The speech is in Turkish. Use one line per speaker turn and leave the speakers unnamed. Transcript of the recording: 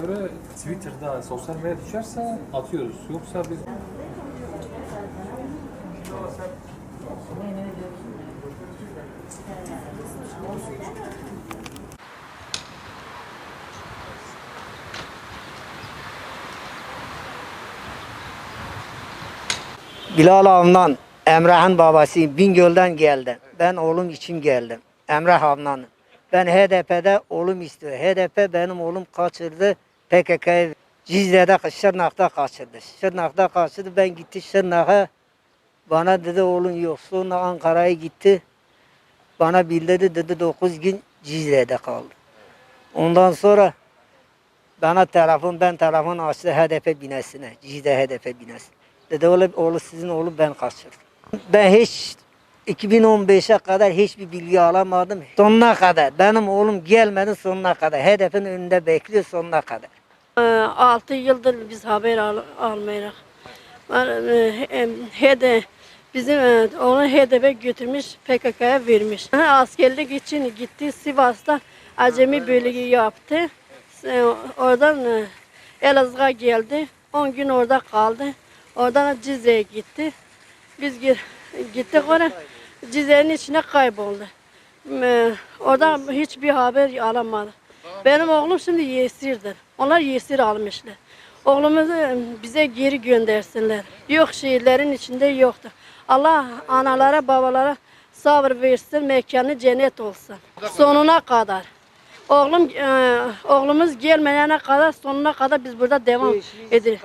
Şöyle Twitter'da, sosyal medyaya düşerse atıyoruz. Yoksa biz
Bilal Avnan, Emrah'ın babası Bingöl'den geldi. Ben oğlum için geldim. Emrah Avnan'ın. Ben HDP'de oğlum istiyor. HDP benim oğlum kaçırdı. PKK'yı Cizre'de, Şırnak'ta kaçırdı. Şırnak'ta kaçırdı. Ben gitti Şırnak'a. Bana dedi oğlum yok. Sonra Ankara'ya gitti. Bana bildirdi dedi 9 gün Cizre'de kaldı. Ondan sonra bana telefon, ben telefon açtı HDP binesine. Cizre HDP binesi. Dedi oğlum, oğlu sizin oğlu ben kaçırdım. Ben hiç 2015'e kadar hiçbir bilgi alamadım. Sonuna kadar. Benim oğlum gelmedi sonuna kadar. Hedefin önünde bekliyor sonuna kadar.
6 yıldır biz haber al almayırıq. HED bizim e, onu HDP götürmüş PKK'ya vermiş. Askerlik için gitti Sivas'ta acemi bölüğü yaptı. E, Oradan e, Elazığ'a geldi. 10 gün orada kaldı. Oradan Cizre'ye gitti. Biz gi- gittik oraya. Cizre'nin içine kayboldu. E, Oradan hiçbir haber alamadık. Benim oğlum şimdi Yesir'dir. Onlar Yesir almışlar. Oğlumuzu bize geri göndersinler. Yok şehirlerin içinde yoktur. Allah analara babalara sabır versin, mekanı cennet olsun. Sonuna kadar. Oğlum, e, oğlumuz gelmeyene kadar sonuna kadar biz burada devam ederiz.